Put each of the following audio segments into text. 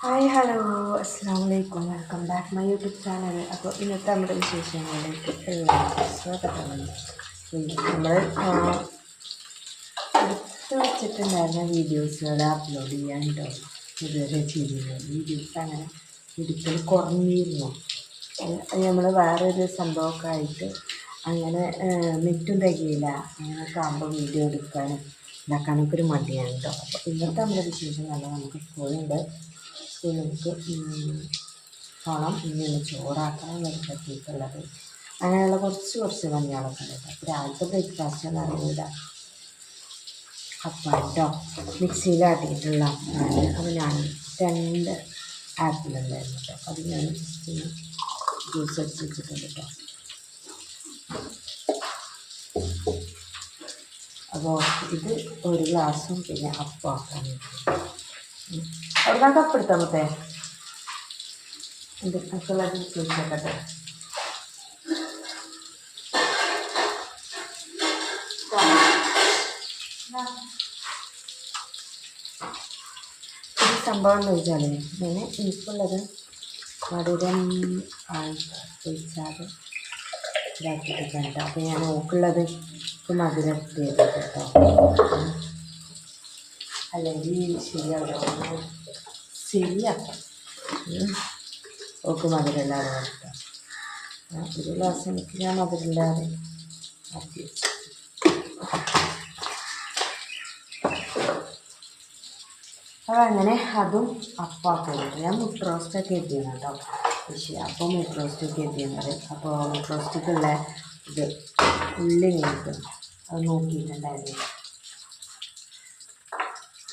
Hi hello. അസ്സാം വലൈക്കും welcome back my YouTube channel. അപ്പോൾ ഇന്നത്തെ നമ്മുടെ വിശേഷങ്ങളിലേക്ക് സ്വാഗതമാണ് സ്വാഗതം. നമ്മൾ എടുത്ത് വെച്ചിട്ടുണ്ടായിരുന്ന വീഡിയോസുകൾ അപ്ലോഡ് ചെയ്യാൻ കേട്ടോ ഇതുവരെ ചെയ്തിരുന്നു വീഡിയോസ് അങ്ങനെ ഒരിക്കൽ കുറഞ്ഞിരുന്നു. നമ്മൾ വേറൊരു സംഭവമൊക്കെ ആയിട്ട് അങ്ങനെ നെറ്റും തികയില്ല. അങ്ങനെയൊക്കെ ആകുമ്പോൾ വീഡിയോ എടുക്കാനും ഉണ്ടാക്കാനൊക്കെ ഒരു മടിയാണ് കേട്ടോ അപ്പോൾ ഇന്നത്തെ നമ്മുടെ വിശേഷം നല്ല നമുക്ക് സ്കൂളുണ്ട് സ്കൂളിലേക്ക് പണം ഇനി ചോറാക്കണം വരുമ്പോഴത്തേക്കുള്ളത് അങ്ങനെയുള്ള കുറച്ച് കുറച്ച് മഞ്ഞളൊക്കെ ഉണ്ട് അപ്പോൾ രാവിലത്തെ ബ്രേക്ക്ഫാസ്റ്റ് എന്ന് പറയുന്നത് അപ്പം കേട്ടോ മിക്സിയിലാട്ടിയിട്ടുള്ള അപ്പാണ് അപ്പോൾ ഞാൻ രണ്ട് ആപ്പിൾ ഉണ്ടായിരുന്നു കേട്ടോ അത് ഞാൻ ജ്യൂസ് അടിച്ച് വെച്ചിട്ടുണ്ട് കേട്ടോ അപ്പോൾ ഇത് ഒരു ഗ്ലാസ്സും പിന്നെ അപ്പം ആക്കാൻ അവിടെ കപ്പ് എടുത്താൽ മറ്റേ എന്റെ മക്കളത് ചോദിച്ചേക്കട്ടെ ഇത് സംഭവം എന്ന് വെച്ചാൽ ഞാൻ എനിക്കുള്ളത് ആയി ഒഴിച്ചാൽ ഇതാക്കിയിട്ട് കേട്ടോ ഞാൻ നോക്കുള്ളത് ഇത് മധുരം ചെയ്ത് കേട്ടോ. അല്ലെങ്കിൽ ശരിയാവില്ല ശരിയാക്കാം ഓക്ക് മധുരമില്ലാതെ കേട്ടോ. ഒരു ഗ്ലാസ് എനിക്ക് ഞാൻ മധുരമില്ലാതെ ആക്കി അതങ്ങനെ അതും അപ്പാക്കുന്നുണ്ട്. ഞാൻ മുട്ട റോസ്റ്റൊക്കെ എത്തിയാണ് കേട്ടോ. പക്ഷേ അപ്പം മുട്ട റോസ്റ്റൊക്കെ എത്തിയുന്നത് അപ്പോൾ മുട്ട റോസ്റ്റൊക്കെയുള്ള ഇത് ഉള്ളി കഴിക്കും അത് നോക്കിയിട്ടുണ്ടായിരുന്നു.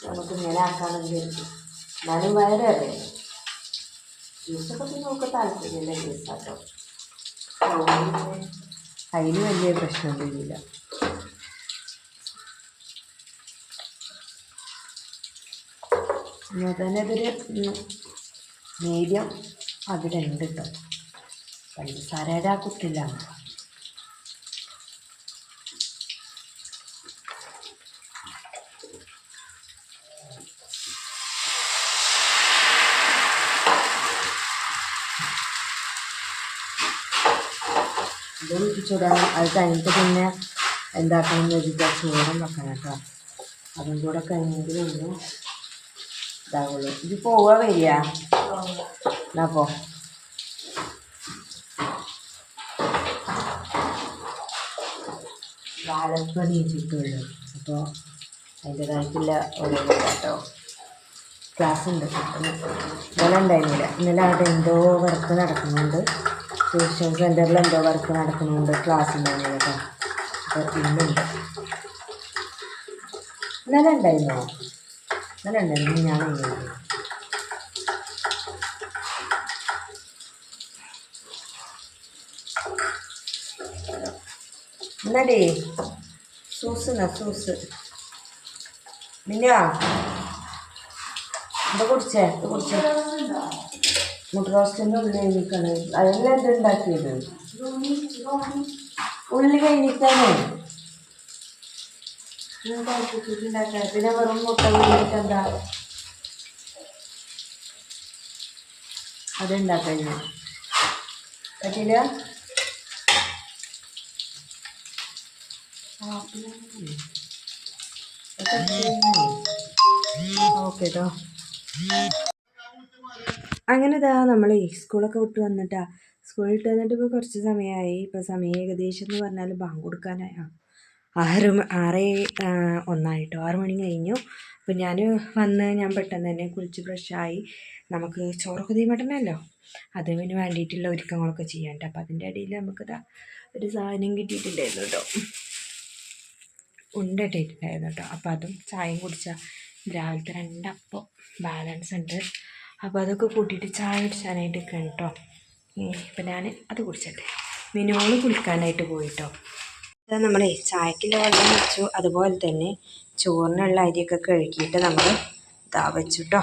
നമുക്ക് ഇങ്ങനെ ആക്കാമെന്ന് വിചാരിച്ചു എന്നാലും വയറ് അറിയാം ജ്യൂസൊക്കെ പിന്നെ നമുക്ക് താല്പര്യമില്ല ജ്യൂസാട്ടോ. അതിന് വലിയ പ്രശ്നമൊന്നുമില്ല. തന്നെ ഇതൊരു മീഡിയം അതിലുണ്ട് കേട്ടോ പഞ്ചസാരയുടെ ആ കുത്തില്ല. ഇതും ചൂടാണ്. അത് കഴിഞ്ഞിട്ട് പിന്നെ എന്താക്കണം എന്ന് വെച്ചാൽ ചോറും വെക്കണം കേട്ടോ അതും കൂടെ കഴിഞ്ഞെങ്കിൽ ഒന്ന് ഇതാവുള്ളൂ. ഇത് പോവുക വരിക. എന്നാ പോ വാഴപ്പണി നീച്ചിട്ടുള്ളൂ അപ്പോൾ അതിന്റെതായിട്ടുള്ള ഓരോ കേട്ടോ ക്ലാസ് ഉണ്ട് ഇന്നലെ ഉണ്ടായിരുന്നില്ല. ഇന്നലെ അവിടെ എന്തോ വർക്ക് നടക്കുന്നുണ്ട്. ട്യൂഷൻ സെന്ററിൽ എന്തോ വർക്ക് നടക്കുന്നുണ്ട് ക്ലാസ് ഉണ്ടായിരുന്നില്ല കേട്ടോ അപ്പോൾ ഇന്നുണ്ട്. ഇന്നലെ ഉണ്ടായിരുന്നോ? ഇന്നലെ ഉണ്ടായിരുന്നു ഉണ്ടായിരുന്നു എന്നടേ സൂസ്. മിന്നാ എന്താ കുടിച്ചേ? എന്താ കുടിച്ചേ? മുട്ട റോസ്റ്റിന്റെ ഉള്ളി കഴിഞ്ഞിട്ടാണ്. അതെല്ലാം എന്ത് ഉണ്ടാക്കിയത്? ഉള്ളി കഴിഞ്ഞിട്ടാണ്. പിന്നെ വെറും മുട്ട കഴിഞ്ഞിട്ട് എന്താ? അതുണ്ടാക്കാൻ പറ്റില്ല ഓക്കെ അങ്ങനെ ഇതാ നമ്മൾ സ്കൂളൊക്കെ വിട്ട് വന്നിട്ടാ. സ്കൂളിൽ വിട്ട് വന്നിട്ട് ഇപ്പോൾ കുറച്ച് സമയമായി ഇപ്പോൾ സമയം ഏകദേശം എന്ന് പറഞ്ഞാൽ ബാങ്ക് കൊടുക്കാനായ. ആറ് ആറ് ഒന്നായിട്ടോ. ആറ് മണി കഴിഞ്ഞു. അപ്പോൾ ഞാൻ വന്ന് ഞാൻ പെട്ടെന്ന് തന്നെ കുളിച്ച് ഫ്രഷായി നമുക്ക് ചോറൊക്കെ തീമട്ടണമല്ലോ അതിന് വേണ്ടിയിട്ടുള്ള ഒരുക്കങ്ങളൊക്കെ ചെയ്യാനുണ്ട് അപ്പോൾ അതിന്റെ ഇടയിൽ നമുക്കിതാ ഒരു സാധനം കിട്ടിയിട്ടുണ്ടായിരുന്നു കേട്ടോ ഉണ്ട ഇട്ടിട്ടുണ്ടായിരുന്നു കേട്ടോ അപ്പോൾ അതും ചായയും കുടിച്ചാൽ രാവിലത്തെ രണ്ടപ്പം ബാലൻസ് ഉണ്ട്. അപ്പോൾ അതൊക്കെ കൂട്ടിയിട്ട് ചായ കുടിച്ചാനായിട്ട് കേട്ടോ ഇപ്പം ഞാൻ അത് കുടിച്ചിട്ട്. മിനോൾ കുളിക്കാനായിട്ട് പോയിട്ടോ. അത് നമ്മളെ ചായക്കുള്ള വെള്ളം വെച്ചു. അതുപോലെ തന്നെ ചോറിനുള്ള അരിയൊക്കെ കഴുകിയിട്ട് നമ്മൾ ഇതാ വെച്ചു കേട്ടോ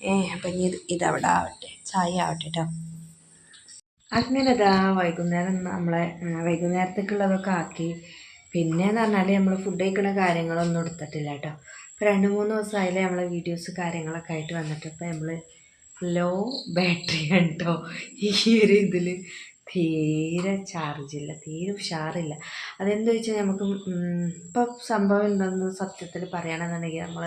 ഏ അപ്പം ഇനി ഇത് ഇതവിടെ ആവട്ടെ. ചായ ആവട്ടെ കേട്ടോ അങ്ങനെ ഇതാ വൈകുന്നേരം നമ്മളെ വൈകുന്നേരത്തേക്കുള്ളതൊക്കെ ആക്കി പിന്നെ എന്ന് പറഞ്ഞാൽ നമ്മൾ ഫുഡ് കഴിക്കുന്ന കാര്യങ്ങളൊന്നും എടുത്തിട്ടില്ല കേട്ടോ ഇപ്പോൾ രണ്ട് മൂന്ന് ദിവസമായാലേ നമ്മളെ വീഡിയോസ് കാര്യങ്ങളൊക്കെ ആയിട്ട് വന്നിട്ട്. ഇപ്പോൾ നമ്മൾ ലോ ബാറ്ററി കേട്ടോ ഈ ഒരു ഇതിൽ തീരെ ചാർജില്ല തീരെ ഉഷാറില്ല. അതെന്താ വെച്ചാൽ നമുക്ക് ഇപ്പം സംഭവം എന്താണെന്ന് സത്യത്തിൽ പറയുകയാണെന്നുണ്ടെങ്കിൽ നമ്മൾ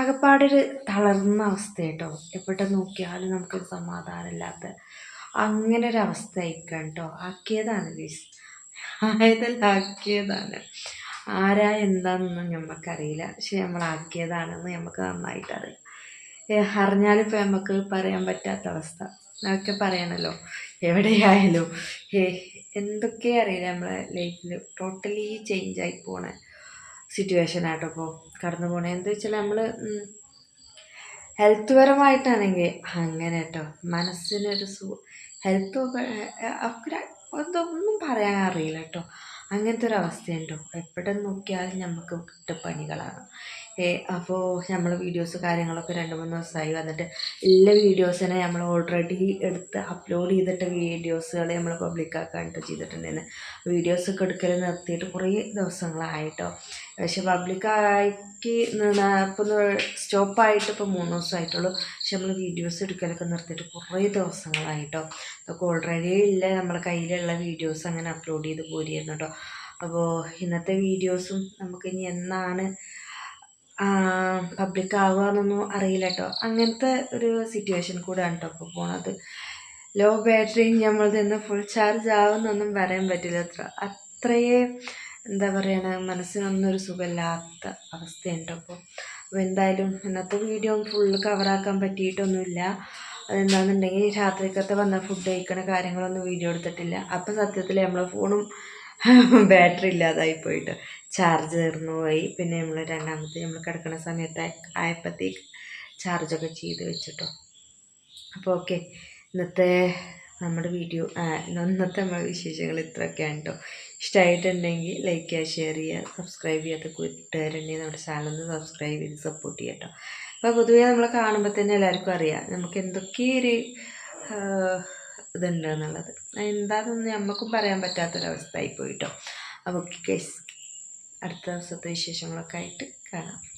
ആകെപ്പാടൊരു തളർന്ന അവസ്ഥ കേട്ടോ എവിടെ നോക്കിയാലും നമുക്കൊരു സമാധാനമില്ലാത്ത അങ്ങനെ ഒരു അവസ്ഥ ആയിക്കാം കേട്ടോ ആക്കിയതാണ് ഗീസ് ആയതല്ല ആക്കിയതാണ് ആരാ എന്താണെന്നൊന്നും നമുക്കറിയില്ല പക്ഷെ നമ്മൾ ആക്കിയതാണെന്ന് നമുക്ക് നന്നായിട്ട് അറിയാം അറിഞ്ഞാലിപ്പോൾ നമുക്ക് പറയാൻ പറ്റാത്ത അവസ്ഥ. അതൊക്കെ പറയണല്ലോ. എവിടെയായാലും. ഏ എന്തൊക്കെ അറിയില്ല നമ്മളെ ലൈഫിൽ ടോട്ടലി ചേഞ്ച് ആയി പോണ സിറ്റുവേഷൻ ആട്ടോ ഇപ്പോൾ കടന്നു പോണേ. എന്താ വെച്ചാൽ നമ്മൾ ഹെൽത്ത് പരമായിട്ടാണെങ്കിൽ അങ്ങനെ കേട്ടോ മനസ്സിനൊരു സു ഹെൽത്ത് ഒക്കെ അതൊന്നും പറയാൻ അറിയില്ല കേട്ടോ. അങ്ങനത്തെ ഒരു അവസ്ഥയുണ്ടോ. എവിടെ നോക്കിയാലും നമുക്ക് കിട്ടപ്പണികളാണ് ഏ അപ്പോൾ നമ്മൾ വീഡിയോസ് കാര്യങ്ങളൊക്കെ രണ്ട് മൂന്ന് ദിവസമായി വന്നിട്ട് എല്ലാ വീഡിയോസിനെ നമ്മൾ ഓൾറെഡി എടുത്ത് അപ്ലോഡ് ചെയ്തിട്ട് വീഡിയോസുകൾ നമ്മൾ പബ്ലിക്കാക്കാനായിട്ട് ചെയ്തിട്ടുണ്ടായിരുന്നു. വീഡിയോസൊക്കെ എടുക്കൽ നിർത്തിയിട്ട് കുറേ ദിവസങ്ങളായിട്ടോ. പക്ഷെ പബ്ലിക്കാക്കി ഇപ്പോൾ സ്റ്റോപ്പായിട്ട് ഇപ്പോൾ മൂന്ന് ദിവസമായിട്ടുള്ളൂ പക്ഷെ നമ്മൾ വീഡിയോസ് എടുക്കലൊക്കെ നിർത്തിയിട്ട് കുറേ ദിവസങ്ങളായിട്ടോ. അതൊക്കെ ഓൾറെഡി ഇല്ല. നമ്മളെ കയ്യിലുള്ള വീഡിയോസ് അങ്ങനെ അപ്ലോഡ് ചെയ്ത് പോരുന്നു കേട്ടോ അപ്പോൾ ഇന്നത്തെ വീഡിയോസും നമുക്ക് ഇനി എന്നാണ് പബ്ലിക് ആവുക എന്നൊന്നും അറിയില്ല കേട്ടോ അങ്ങനത്തെ ഒരു സിറ്റുവേഷൻ കൂടെയാണ് കേട്ടോ ഇപ്പോൾ പോണത്. ലോ ബാറ്ററി നമ്മൾ നിന്ന് ഫുൾ ചാർജ് ആവുമെന്നൊന്നും പറയാൻ പറ്റില്ല. അത്ര അത്രയേ എന്താ പറയണ മനസ്സിനൊന്നും ഒരു സുഖമില്ലാത്ത അവസ്ഥയുണ്ട് അപ്പോൾ അപ്പോൾ എന്തായാലും ഇന്നത്തെ വീഡിയോ ഫുള്ള് കവറാക്കാൻ പറ്റിയിട്ടൊന്നുമില്ല. അതെന്താണെന്നുണ്ടെങ്കിൽ രാത്രിക്കത്തെ വന്ന ഫുഡ് കഴിക്കണ കാര്യങ്ങളൊന്നും വീഡിയോ എടുത്തിട്ടില്ല. അപ്പം സത്യത്തിൽ നമ്മളെ ഫോണും ബാറ്ററി ഇല്ലാതായി പോയിട്ട്. ചാർജ് തീർന്നു പോയി. പിന്നെ നമ്മൾ രണ്ടാമത്തെ നമ്മൾ കിടക്കുന്ന സമയത്ത് ആയപ്പോഴത്തേക്ക് ചാർജൊക്കെ ചെയ്ത് വെച്ചിട്ടോ. അപ്പോൾ ഓക്കെ ഇന്നത്തെ നമ്മുടെ വീഡിയോ ഇന്നത്തെ നമ്മുടെ വിശേഷങ്ങൾ ഇത്രയൊക്കെയാണ് കേട്ടോ ഇഷ്ടമായിട്ടുണ്ടെങ്കിൽ ലൈക്ക് ചെയ്യുക ഷെയർ ചെയ്യുക സബ്സ്ക്രൈബ് ചെയ്യാത്ത കൂട്ടുകാരുണ്ടെങ്കിൽ നമ്മുടെ ചാനലൊന്ന് സബ്സ്ക്രൈബ് ചെയ്ത് സപ്പോർട്ട് ചെയ്യാം കേട്ടോ അപ്പോൾ പൊതുവേ നമ്മൾ കാണുമ്പോൾ തന്നെ എല്ലാവർക്കും അറിയാം നമുക്ക് എന്തൊക്കെയൊരു ഇതുണ്ട് എന്നുള്ളത്. എന്താണെന്ന് നമുക്കും പറയാൻ പറ്റാത്തൊരവസ്ഥ ആയിപ്പോയിട്ടോ അപ്പോൾ അടുത്ത ദിവസത്തെ വിശേഷങ്ങളൊക്കെ ആയിട്ട് കാണാം.